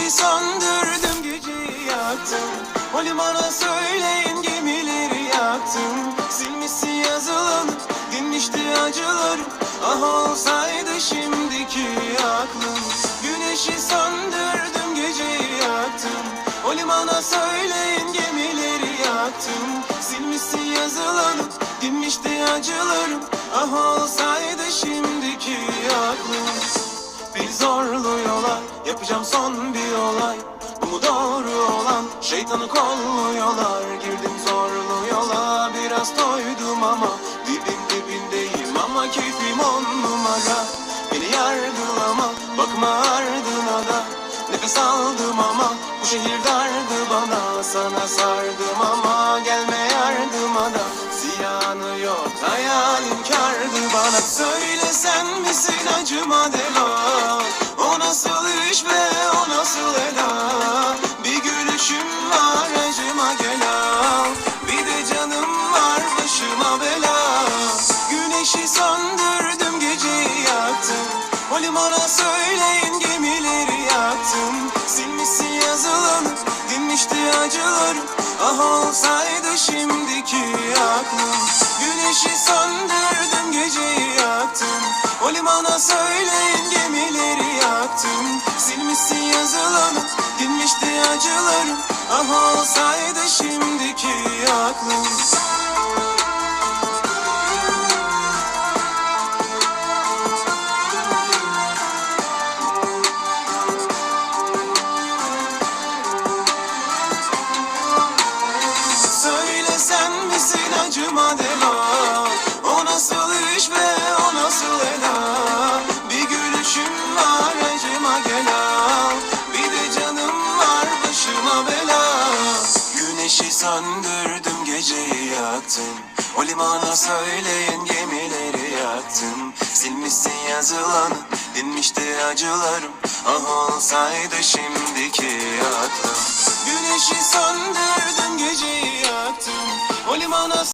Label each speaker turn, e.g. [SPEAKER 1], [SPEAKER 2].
[SPEAKER 1] söndürdüm geceyi yaktım. O limana söyleyin gemileri yaktım. Silmişsin yazılanı dinmişti acılarım Ah olsaydı şimdiki aklım. Güneşi söndürdüm geceyi yaktım. O limana söyleyin gemileri yaktım. Silmişsin yazılanı dinmişti acılarım Ah olsaydı Beni zorluyorlar. Yapacağım son bir olay. Bu mu doğru olan? Şeytanı kolluyorlar. Girdim zorlu yola. Biraz toydum ama Dibin dibindeyim. Ama Keyfim on numara. Beni yargılama. Bakma ardına da. Nefes aldım ama Bu şehir dardı bana. Sana sardım ama Gelme yardıma da. Ziyanı yok. Hayalin kardı bana. Söyle sen misin acıma limana söyleyin gemileri yaktım. Silmişsin yazılanı dinmişti acılarım Ah olsaydı şimdiki aklım. Güneşi söndürdüm geceyi yaktım. O limana söyleyin gemileri yaktım. Silmişsin yazılanı dinmişti acılarım Ah olsaydı şimdiki aklım acıma deva O nasıl iş ve o nasıl ela Bir gülüşüm var acıma gel Bir de canım var başıma bela. Güneşi söndürdüm geceyi yaktım O limana söyleyin gemileri yaktım Silmişsin yazılanı dinmişti acılarım. Ah olsaydı şimdiki aklım. Güneşi söndürdüm